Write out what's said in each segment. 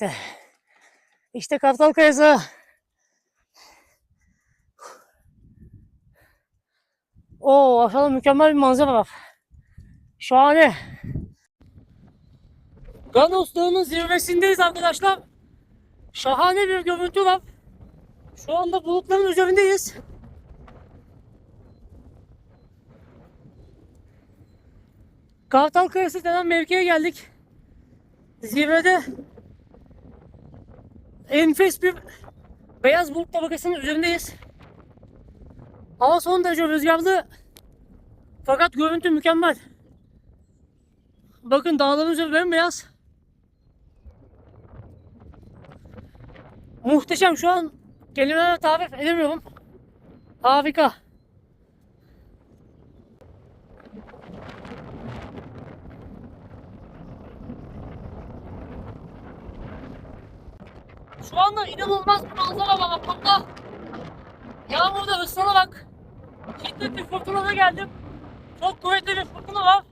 İşte. İşte Kartal Kayası. Oo aşağıda mükemmel bir manzara var. Şahane. Ganos Dağı'nın zirvesindeyiz arkadaşlar. Şahane bir görüntü var. Şu anda bulutların üzerindeyiz. Kartal Kayası denen mevkiye geldik. Zirvede enfes bir beyaz bulut tabakasının üzerindeyiz. Hava son derece rüzgarlı. Fakat görüntü mükemmel. Bakın dağların üzeri bembeyaz. Muhteşem şu an kelimelerle tarif edemiyorum. Harika. Şu anda inanılmaz bir manzara var aklımda. Yağmurda ıslanarak şiddetli fırtınada geldim. Çok kuvvetli bir fırtına var.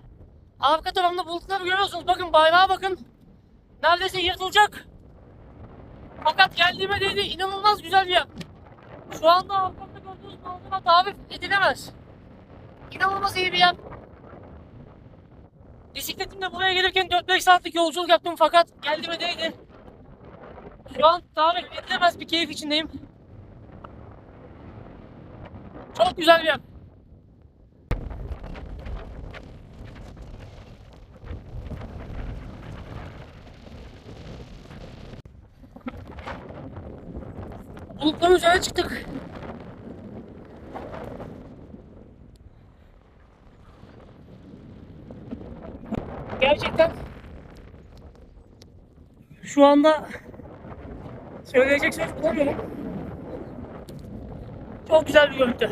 Arka tarafında bulutları görüyorsunuz. Bakın bayrağa bakın. Neredeyse yırtılacak. Fakat geldiğime değdi inanılmaz güzel bir yer. Şu anda arkamda gördüğünüz manzara tarif edilemez. İnanılmaz iyi bir yer. Bisikletimle buraya gelirken 4-5 saatlik yolculuk yaptım fakat geldiğime değdi. Şu an tarif edilemez bir keyif içindeyim. Çok güzel bir yer. Bulutların üzerine çıktık. Gerçekten şu anda söyleyecek söz bulamıyorum. Çok güzel bir görüntü.